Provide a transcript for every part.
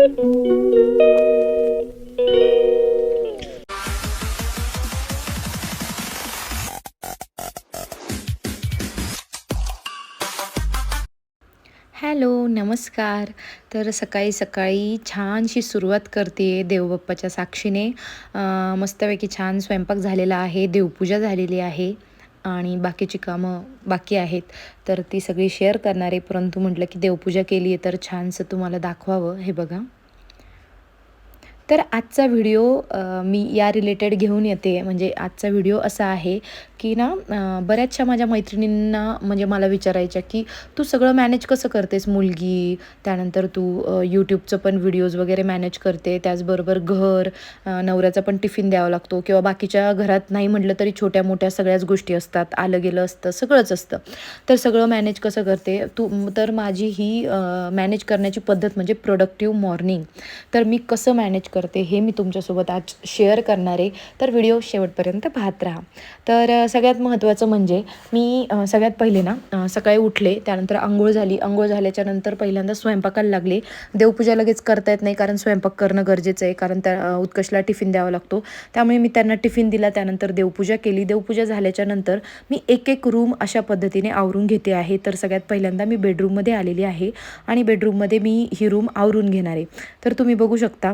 Hello नमस्कार. तर सकाळी सकाळी छानशी सुरुवात करते देवबाप्पाच्या साक्षीने. मस्तपैकी छान स्वयंपाक झालेला आहे देवपूजा झालेली आहे आणि बाकीची कामं बाकी आहेत. तर ती सगळी शेअर करणार आहे. परंतु म्हटलं की देवपूजा केली आहे तर छानसं तुम्हाला दाखवावं हे बघा. तर आजचा व्हिडिओ मी या रिलेटेड घेऊन येते. म्हणजे आजचा व्हिडिओ असा आहे की ना बऱ्याचशा माझ्या मैत्रिणींना म्हणजे मला विचारायच्या की तू सगळं मॅनेज कसं करतेस मुलगी? त्यानंतर तू यूट्यूबचं पण व्हिडिओज वगैरे मॅनेज करते. त्याचबरोबर घर नवऱ्याचा पण टिफिन द्यावा लागतो. किंवा बाकीच्या घरात नाही म्हटलं तरी छोट्या मोठ्या सगळ्याच गोष्टी असतात. आलं गेलं असतं. सगळंच असतं. तर सगळं मॅनेज कसं करते? तू तर माझी ही मॅनेज करण्याची पद्धत म्हणजे प्रोडक्टिव्ह मॉर्निंग तर मी कसं मॅनेज करते हे मी तुमच्यासोबत आज शेअर करणार आहे. तर व्हिडिओ शेवटपर्यंत पाहत राहा. तर सगळ्यात महत्त्वाचं म्हणजे मी सगळ्यात पहिले ना सकाळी उठले त्यानंतर आंघोळ झाली. आंघोळ झाल्याच्यानंतर पहिल्यांदा स्वयंपाकाला लागले. देवपूजा लगेच करता येत नाही कारण स्वयंपाक करणं गरजेचं आहे कारण त्या उत्कर्षला टिफिन द्यावा लागतो. त्यामुळे मी त्यांना टिफिन दिला त्यानंतर देवपूजा केली. देवपूजा झाल्याच्यानंतर मी एक एक रूम अशा पद्धतीने आवरून घेते आहे. तर सगळ्यात पहिल्यांदा मी बेडरूममध्ये आलेली आहे आणि बेडरूममध्ये मी ही रूम आवरून घेणार आहे. तर तुम्ही बघू शकता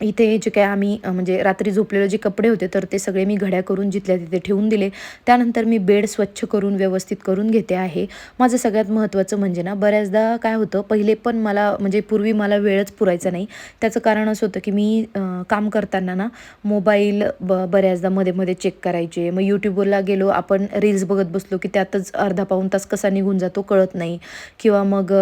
इथे जे काय आम्ही म्हणजे रात्री झोपलेले जे कपडे होते तर ते सगळे मी घड्या करून जिथल्या तिथे ठेवून दिले. त्यानंतर मी बेड स्वच्छ करून व्यवस्थित करून घेते आहे. माझं सगळ्यात महत्त्वाचं म्हणजे ना बऱ्याचदा काय होतं पहिले पण मला म्हणजे पूर्वी मला वेळच पुरायचा नाही. त्याचं कारण असं होतं की मी काम करताना ना मोबाईल ब बऱ्याचदा मध्ये मध्ये चेक करायचे. मग यूट्यूबवरला गेलो आपण रील्स बघत बसलो की त्यातच अर्धा पाऊण तास कसा निघून जातो कळत नाही. किंवा मग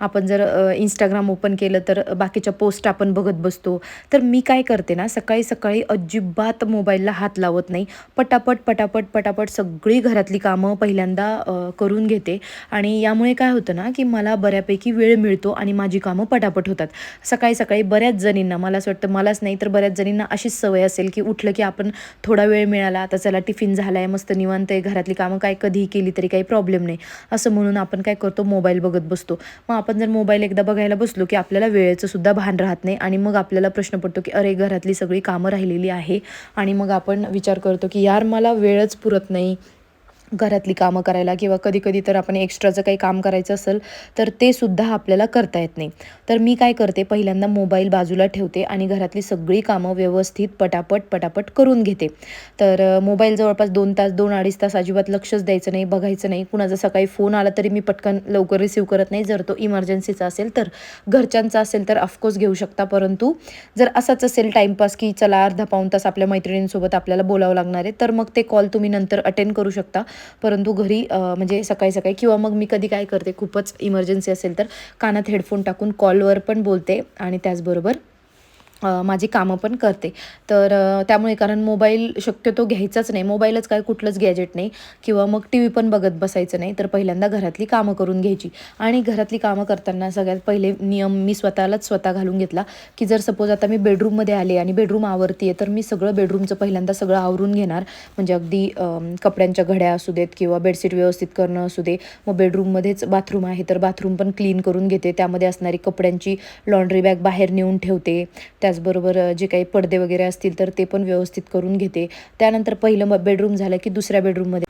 आपण जर इंस्टाग्राम ओपन केलं तर बाकीच्या पोस्ट आपण बघत बसतो. तर मी काय करते ना सकाळी सकाळी अजिबात मोबाईलला हात लावत नाही. पटापट पटापट पटापट सगळी घरातली कामं पहिल्यांदा करून घेते. आणि यामुळे काय होतं ना की मला बऱ्यापैकी वेळ मिळतो आणि माझी कामं पटापट होतात. सकाळी सकाळी बऱ्याच जणींना मला असं वाटतं मलाच नाही तर बऱ्याच जणींना अशीच सवय असेल की उठलं की आपण थोडा वेळ मिळाला आता चला टिफिन झाला आहे मस्त निवांत आहे घरातली कामं काय कधीही केली तरी काही प्रॉब्लेम नाही. असं म्हणून आपण काय करतो मोबाईल बघत बसतो. मग आपण जर मोबाईल एकदा बघायला बसलो की आपल्याला वेळेचं सुद्धा भान राहत नाही आणि मग आपल्याला प्रश्न पडतो की अरे घरातली सगळी कामं राहिलेली आहे. आणि मग आपण विचार करतो की यार मला वेळच पुरत नाही. घरातली कामं करायला किंवा कधी कधी तर आपण एक्स्ट्राचं काही काम करायचं असेल तर ते सुद्धा आपल्याला करता येत नाही. तर मी काय करते पहिल्यांदा मोबाईल बाजूला ठेवते आणि घरातली सगळी कामं व्यवस्थित पटापट पटापट करून घेते. तर मोबाईल जवळपास दोन तास दोन अडीच तास अजिबात लक्षच द्यायचं नाही बघायचं नाही. कुणाचा सकाळी फोन आला तरी मी पटकन लवकर रिसीव करत नाही. जर तो इमर्जन्सीचा असेल तर घरच्यांचा असेल तर ऑफकोर्स घेऊ शकता. परंतु जर असाच असेल टाईमपास की चला अर्धा पाऊण तास आपल्या मैत्रिणींसोबत आपल्याला बोलावं लागणार आहे तर मग ते कॉल तुम्ही नंतर अटेंड करू शकता. परंतु घरी म्हणजे सकाळी सकाळी किंवा मग मी कधी काय करते खूपच इमर्जन्सी असेल तर कानात हेडफोन टाकून कॉलवर पण बोलते आणि त्याचबरोबर माझी कामं पण करते. तर त्यामुळे कारण मोबाईल शक्यतो घ्यायचाच नाही. मोबाईलच काय कुठलंच गॅजेट नाही. किंवा मग टी व्ही पण बघत बसायचं नाही. तर पहिल्यांदा घरातली कामं करून घ्यायची. आणि घरातली कामं करताना सगळ्यात पहिले नियम मी स्वतःलाच स्वतः घालून घेतला की जर सपोज आता मी बेडरूममध्ये आले आणि बेडरूम आवरती आहे तर मी सगळं बेडरूमचं पहिल्यांदा सगळं आवरून घेणार. म्हणजे अगदी कपड्यांच्या घड्या असू देत किंवा बेडशीट व्यवस्थित करणं असू दे. मग बेडरूममध्येच बाथरूम आहे तर बाथरूम पण क्लीन करून घेते. त्यामध्ये असणारी कपड्यांची लॉन्ड्री बॅग बाहेर नेऊन ठेवते. त्या त्याचबरोबर जे काही पडदे वगैरे असतील तर ते पण व्यवस्थित करून घेते. त्यानंतर पहिलं बेडरूम झालं की दुसऱ्या बेडरूममध्ये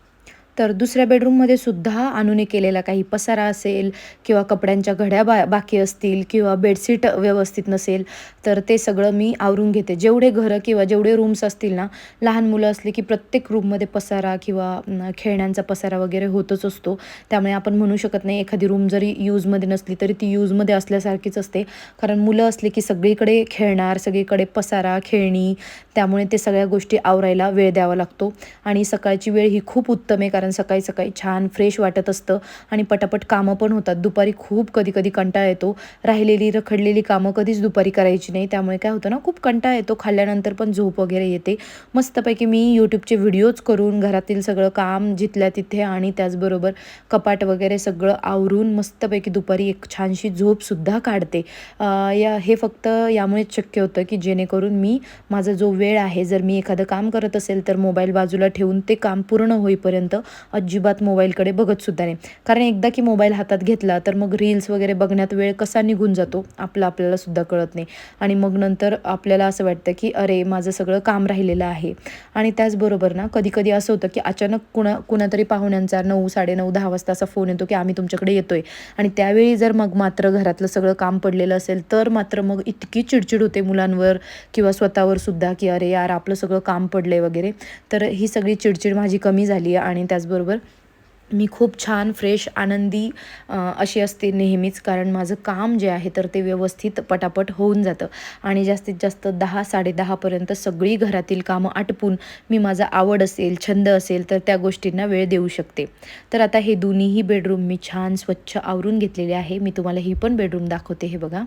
तर दुसऱ्या बेडरूममध्ये सुद्धा अनुने केलेला काही पसारा असेल किंवा कपड्यांच्या घड्या बा बाकी असतील किंवा बेडशीट व्यवस्थित नसेल तर ते सगळं मी आवरून घेते. जेवढे घरं किंवा जेवढे रूम्स असतील ना लहान मुलं असली की प्रत्येक रूममध्ये पसारा किंवा खेळण्यांचा पसारा वगैरे होतच असतो. त्यामुळे आपण म्हणू शकत नाही एखादी रूम जरी यूजमध्ये नसली तरी ती यूजमध्ये असल्यासारखीच असते. कारण मुलं असली की सगळीकडे खेळणार सगळीकडे पसारा खेळणी त्यामुळे ते सगळ्या गोष्टी आवरायला वेळ द्यावा लागतो. आणि सकाळची वेळ ही खूप उत्तम आहे कारण सकाळी सकाळी छान फ्रेश वाटत असतं आणि पटापट कामं पण होतात. दुपारी खूप कधी कधी कंटाळा येतो. राहिलेली रखडलेली कामं कधीच दुपारी करायची नाही. त्यामुळे काय होतं ना खूप कंटाळा येतो. खाल्ल्यानंतर पण झोप वगैरे येते. मस्तपैकी मी यूट्यूबचे व्हिडिओज करून घरातील सगळं काम जिथल्या तिथे आणि त्याचबरोबर कपाट वगैरे सगळं आवरून मस्तपैकी दुपारी एक छानशी झोपसुद्धा काढते. या हे फक्त यामुळेच शक्य होतं की जेणेकरून मी माझा जो वेळ आहे जर मी एखादं काम करत असेल तर मोबाईल बाजूला ठेवून ते काम पूर्ण होईपर्यंत अजिबात मोबाईलकडे बघतसुद्धा नाही. कारण एकदा की मोबाईल हातात घेतला तर मग रील्स वगैरे बघण्यात वेळ कसा निघून जातो आपला आपल्याला सुद्धा कळत नाही. आणि मग नंतर आपल्याला असं वाटतं की अरे माझं सगळं काम राहिलेलं आहे. आणि त्याचबरोबर ना कधी कधी असं होतं की अचानक कुणा कुणातरी पाहुण्यांचा नऊ साडेनऊ दहा वाजता असा फोन येतो की आम्ही तुमच्याकडे येतोय. आणि त्यावेळी जर मग मात्र घरातलं सगळं काम पडलेलं असेल तर मात्र मग इतकी चिडचिड होते मुलांवर किंवा स्वतःवर सुद्धा की अरे यार आपलं सगळं काम पडलंय वगैरे. तर ही सगळी चिडचिड माझी कमी झाली आहे आणि त्याचबरोबर मी खूप छान फ्रेश आनंदी अशी असते नेहमीच. कारण माझं काम जे आहे तर ते व्यवस्थित पटापट होऊन जातं. आणि जास्तीत जास्त दहा साडेदहापर्यंत सगळी घरातील कामं आटपून मी माझा आवड असेल छंद असेल तर त्या गोष्टींना वेळ देऊ शकते. तर आता हे दोन्हीही बेडरूम मी छान स्वच्छ आवरून घेतलेले आहे. मी तुम्हाला ही पण बेडरूम दाखवते हे बघा.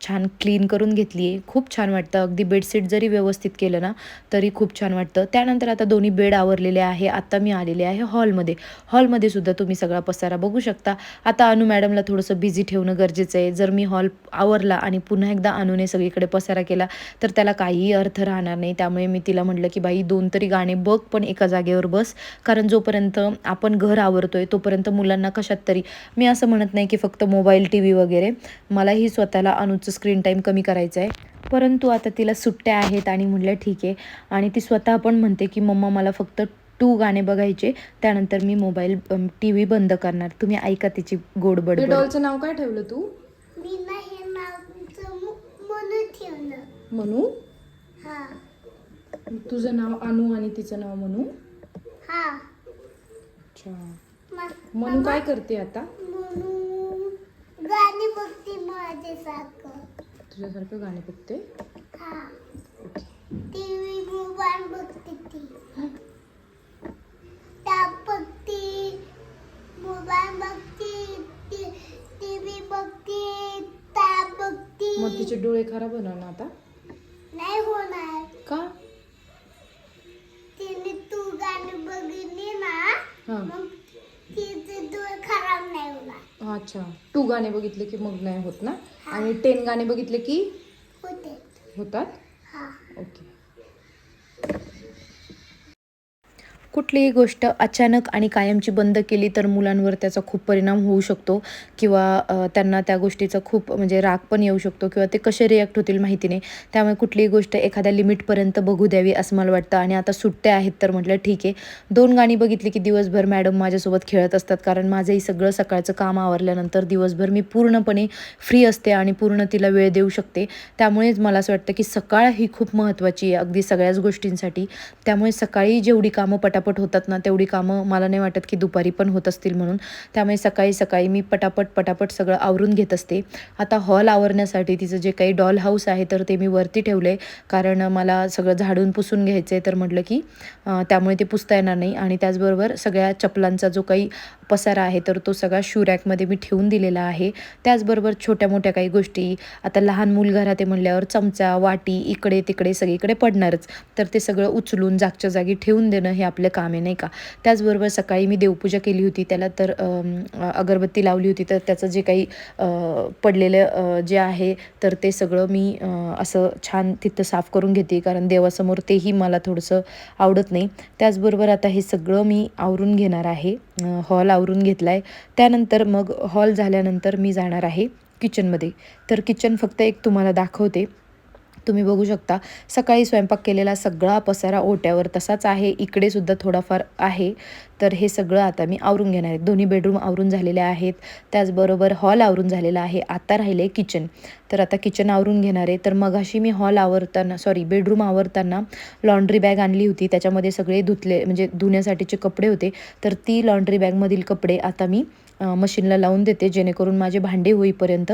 छान क्लीन करून घेतली आहे खूप छान वाटतं. अगदी बेडशीट जरी व्यवस्थित केलं ना तरी खूप छान वाटतं. त्यानंतर आता दोन्ही बेड आवरलेले आहे. आत्ता मी आलेले आहे हॉलमध्ये. हॉलमध्ये सुद्धा तुम्ही सगळा पसारा बघू शकता. आता अनु मॅडमला थोडंसं बिझी ठेवणं गरजेचं आहे. जर मी हॉल आवरला आणि पुन्हा एकदा अनुने सगळीकडे पसारा केला तर त्याला काहीही अर्थ राहणार नाही. त्यामुळे मी तिला म्हटलं की बाई दोन तरी गाणे बघ पण एका जागेवर बस. कारण जोपर्यंत आपण घर आवरतोय तोपर्यंत मुलांना कशात तरी मी असं म्हणत नाही की फक्त मोबाईल टी व्ही वगैरे. मलाही स्वतःला अनुच स्क्रीन टाईम कमी करायचा आहे. परंतु आता तिला सुट्ट्या आहेत आणि म्हटलं ठीक आहे. आणि ती स्वतः पण म्हणते की मम्मा मला फक्त टू गाणे बघायचे. त्यानंतर मी मोबाईल टी व्ही बंद करणार. तुम्ही ऐका तिची गोड बडबड. डॉलचं नाव काय ठेवलं तू? मनू हा तुझं नाव अनु आणि तिचं नाव मनू? हा. अच्छा. काय करते आता? गाणी बघते माझ्यासारखं तुझ्यासारखं गाणे बघते? हा. टीव्ही मोबाईल बघते ती. टॅब बघते मोबाईल बघते टीव्ही बघते टॅब बघते. मग तिचे डोळे खराब होणार ना आता नाही होणार का तिने तू गाणी बघितली ना हां मग तिचे डोळे खराब नाही होणार अच्छा. टू गाणे बघितले की मग नाही होत ना? आणि टेन गाणे बघितले की होते होतात? ओके कुठलीही गोष्ट अचानक आणि कायमची बंद केली तर मुलांवर त्याचा खूप परिणाम होऊ शकतो किंवा त्यांना त्या गोष्टीचा खूप म्हणजे राग पण येऊ शकतो किंवा ते कसे रिॲक्ट होतील माहिती नाही त्यामुळे कुठलीही गोष्ट एखाद्या लिमिटपर्यंत बघू द्यावी असं मला वाटतं. आणि आता सुट्ट्या आहेत तर म्हटलं ठीक आहे. दोन गाणी बघितली की दिवसभर मॅडम माझ्यासोबत खेळत असतात. कारण माझंही सगळं सकाळचं काम आवरल्यानंतर दिवसभर मी पूर्णपणे फ्री असते आणि पूर्ण तिला वेळ देऊ शकते. त्यामुळेच मला असं वाटतं की सकाळ ही खूप महत्त्वाची आहे अगदी सगळ्याच गोष्टींसाठी. त्यामुळे सकाळी जेवढी कामं पटापट होतात ना तेवढी कामं मला नाही वाटत की दुपारी पण होत असतील म्हणून. त्यामुळे सकाळी सकाळी मी पटापट पटापट सगळं आवरून घेत असते. आता हॉल आवरण्यासाठी तिचं जे काही डॉल हाऊस आहे तर ते मी वरती ठेवलं आहे कारण मला सगळं झाडून पुसून घ्यायचं आहे तर म्हटलं की त्यामुळे ते पुसता येणार नाही. आणि त्याचबरोबर सगळ्या चपलांचा जो काही पसारा आहे तर तो सगळा शू रॅकमध्ये मी ठेवून दिलेला आहे. त्याचबरोबर छोट्या मोठ्या काही गोष्टी आता लहान मूल घरात आहे म्हणल्यावर चमचा वाटी इकडे तिकडे सगळीकडे पडणारच. तर ते सगळं उचलून जागच्या जागी ठेवून देणं हे आपलं काम आहे नाही का? त्याचबरोबर सकाळी मी देवपूजा केली होती. त्याला तर अगरबत्ती लावली होती. तर त्याचं जे काही पडलेलं जे आहे तर ते सगळं मी असं छान तिथं साफ करून घेते. कारण देवासमोर तेही मला थोडंसं आवडत नाही. त्याचबरोबर आता हे सगळं मी आवरून घेणार आहे. हॉल आवरून घेतला आहे त्यानंतर मग हॉल झाल्यानंतर मी जाणार आहे किचनमध्ये. तर किचन फक्त एक तुम्हाला दाखवते. तुम्ही बघू शकता. सकाळी स्वयंपाक केलेला सगळा पसारा ओट्यावर तसाच आहे. इकडे सुद्धा थोडाफार आहे. तर हे सगळं आता मी आवरून घेणार आहे. दोन्ही बेडरूम आवरून झालेले आहेत. त्याचबरोबर हॉल आवरून झालेला आहे. आता राहिले किचन तर आता किचन आवरून घेणार आहे. तर मगाशी मी हॉल आवरताना सॉरी बेडरूम आवरताना लॉन्ड्री बॅग आणली होती. त्याच्यामध्ये सगळे धुतले म्हणजे धुण्यासाठीचे कपडे होते. तर ती लॉन्ड्री बॅगमधील कपडे आता मी मशीनला लावून देते जेणेकरून माझे भांडे होईपर्यंत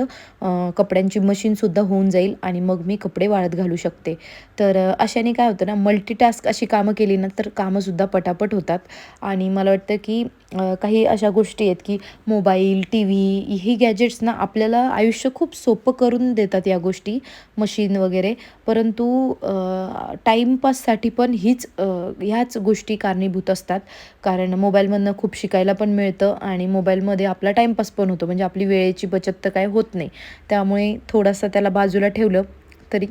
कपड्यांची मशीनसुद्धा होऊन जाईल आणि मग मी कपडे वाळत घालू शकते. तर अशाने काय होतं ना मल्टीटास्क अशी कामं केली ना तर कामंसुद्धा पटापट होतात. आणि मला वाटतं की काही अशा गोष्टी आहेत की मोबाईल टी व्ही ही गॅजेट्स ना आपल्याला आयुष्य खूप सोपं करून देतात या गोष्टी मशीन वगैरे. परंतु टाईमपाससाठी पण हीच ह्याच गोष्टी कारणीभूत असतात. कारण मोबाईलमधनं खूप शिकायला पण मिळतं आणि मध्ये आपला टाईमपास पण होतो. म्हणजे आपली वेळेची बचत तर काय होत नाही. त्यामुळे थोडासा त्याला बाजूला ठेवलं तरी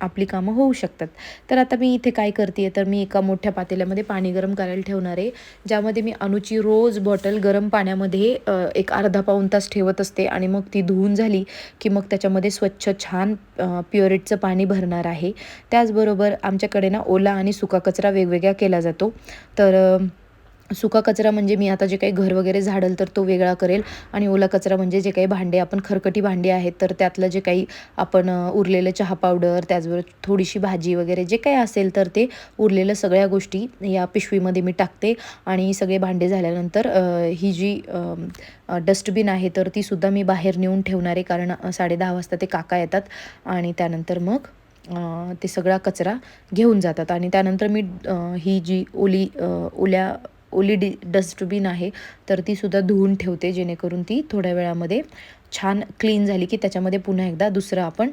आपली कामं होऊ शकतात. तर आता मी इथे काय करते तर मी एका मोठ्या पातेल्यामध्ये पाणी गरम करायला ठेवणार आहे. ज्यामध्ये मी अनुची रोज बॉटल गरम पाण्यामध्ये एक अर्धा पाऊण तास ठेवत असते आणि मग ती धुवून झाली की मग त्याच्यामध्ये स्वच्छ छान प्युरिटचं पाणी भरणार आहे. त्याचबरोबर आमच्याकडे ना ओला आणि सुका कचरा वेगवेगळा केला जातो. तर सुका कचरा म्हणजे मी आता जे काही घर वगैरे झाडल तर तो वेगळा करेल. आणि ओला कचरा म्हणजे जे काही भांडे आपण खरकटी भांडे आहेत तर त्यातलं जे काही आपण उरलेलं चहा पावडर त्याचबरोबर थोडीशी भाजी वगैरे जे काही असेल तर ते उरलेलं सगळ्या गोष्टी या पिशवीमध्ये मी टाकते. आणि सगळे भांडे झाल्यानंतर ही जी डस्टबिन आहे तर ती सुद्धा मी बाहेर नेऊन ठेवणार आहे. कारण साडेदहा वाजता ते काका येतात आणि त्यानंतर मग ते सगळा कचरा घेऊन जातात. आणि त्यानंतर मी ही जी ओली ओल्या ओली डी डस्टबिन आहे तर ती सुद्धा धुवून ठेवते जेणेकरून ती थोड्या वेळामध्ये छान क्लीन झाली की त्याच्यामध्ये पुन्हा एकदा दुसरं आपण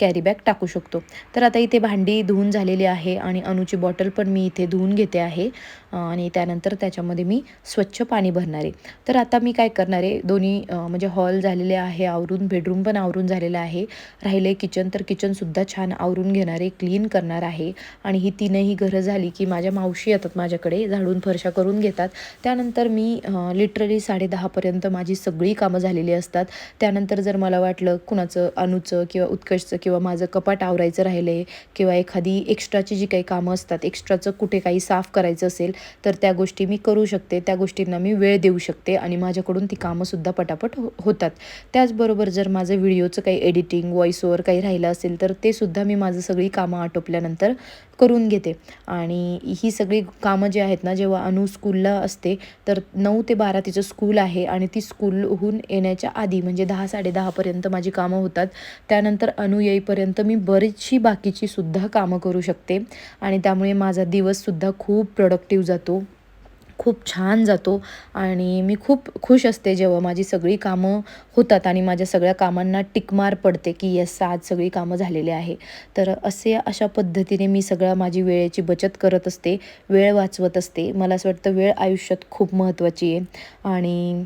कॅरी बॅग टाकू शकतो. तर आता इथे भांडी धुवून झालेली आहे आणि अणूची बॉटल पण मी इथे धुवून घेते आहे. आणि त्यानंतर त्याच्यामध्ये मी स्वच्छ पाणी भरणार आहे. तर आता मी काय करणार आहे दोन्ही म्हणजे हॉल झालेले आहे आवरून बेडरूम पण आवरून झालेलं आहे. राहिले किचन तर किचनसुद्धा छान आवरून घेणार आहे क्लीन करणार आहे. आणि ही तीनही घरं झाली की माझ्या मावशी येतात माझ्याकडे झाडून फरशा करून घेतात. त्यानंतर मी लिटरली साडेदहापर्यंत माझी सगळी कामं झालेली असतात. त्यानंतर जर मला वाटलं कुणाचं अणूचं किंवा उत्कर्षचं किंवा माझं कपाट आवरायचं राहिलं आहे किंवा एखादी एक्स्ट्राची जी काही कामं असतात एक्स्ट्राचं कुठे काही साफ करायचं असेल तर त्या गोष्टी मी करू शकते. त्या गोष्टींना मी वेळ देऊ शकते आणि माझ्याकडून ती कामंसुद्धा पटापट हो होतात. त्याचबरोबर जर माझं व्हिडिओचं काही एडिटिंग व्हॉइस ओवर काही राहिलं असेल तर ते सुद्धा मी माझं सगळी कामं आटोपल्यानंतर करून घेते. आणि ही सगळी कामं जी आहेत ना जेव्हा अनु स्कूलला असते तर नऊ ते बारा तिचं स्कूल आहे आणि ती स्कूलहून येण्याच्या आधी म्हणजे दहा साडेदहापर्यंत माझी कामं होतात. त्यानंतर अनु येईपर्यंत मी बरीचशी बाकीची सुद्धा कामं करू शकते. आणि त्यामुळे माझा दिवससुद्धा खूप प्रोडक्टिव्ह जातो. खूप छान जातो. आणि मी खूप खुश असते जेव्हा माझी सगळी कामं होतात आणि माझ्या सगळ्या कामांना टिकमार पडते की यस आज सगळी कामं झालेली आहे. तर असे अशा पद्धतीने मी सगळ्या माझी वेळेची बचत करत असते. वेळ वाचवत असते. मला असं वाटतं वेळ आयुष्यात खूप महत्त्वाची आहे. आणि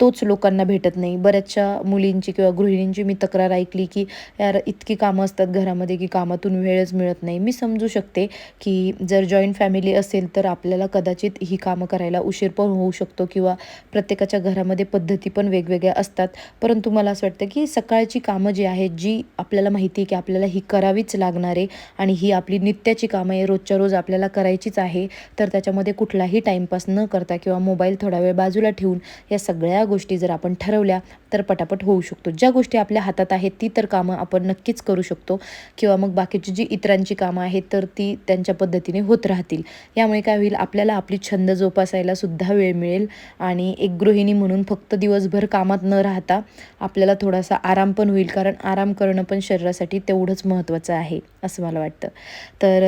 तोच लोकांना भेटत नाही. बऱ्याचशा मुलींची किंवा गृहिणींची मी तक्रार ऐकली की यार इतकी कामं असतात घरामध्ये की कामातून वेळच मिळत नाही. मी समजू शकते की जर जॉईंट फॅमिली असेल तर आपल्याला कदाचित ही कामं करायला उशीर पण होऊ शकतो किंवा प्रत्येकाच्या घरामध्ये पद्धती पण वेगवेगळ्या असतात. परंतु मला असं वाटतं की सकाळची कामं जी आहेत जी आपल्याला माहिती आहे की आपल्याला ही करावीच लागणार आहे आणि ही आपली नित्याची कामं आहे रोजच्या रोज आपल्याला करायचीच आहे तर त्याच्यामध्ये कुठलाही टाईमपास न करता किंवा मोबाईल थोडा वेळ बाजूला ठेवून या सगळ्या गोष्टी जर आपण ठरवल्या तर पटापट होऊ शकतो. ज्या गोष्टी आपल्या हातात आहेत ती तर कामं आपण नक्कीच करू शकतो. किंवा मग बाकीची जी इतरांची कामं आहेत तर ती त्यांच्या पद्धतीने होत राहतील. यामुळे काय होईल आपल्याला आपली छंद जोपासायला सुद्धा वेळ मिळेल. आणि एक गृहिणी म्हणून फक्त दिवसभर कामात न राहता आपल्याला थोडासा आराम पण होईल. कारण आराम करणं पण शरीरासाठी तेवढंच महत्त्वाचं आहे असं मला वाटतं. तर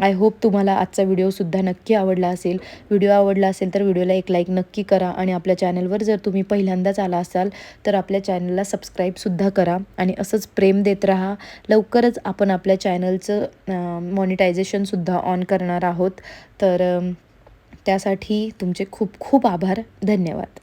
आय होप तुम्हाला आजचा व्हिडिओसुद्धा नक्की आवडला असेल. व्हिडिओ आवडला असेल तर व्हिडिओला एक लाईक नक्की करा. आणि आपल्या चॅनलवर जर तुम्ही पहिल्यांदाच आला असाल तर तर आपल्या चॅनलला सबस्क्राईबसुद्धा करा आणि असंच प्रेम देत राहा. लवकरच आपण आपल्या चॅनलचं मॉनिटायझेशनसुद्धा ऑन करणार आहोत. तर त्यासाठी तुमचे खूप खूप आभार. धन्यवाद.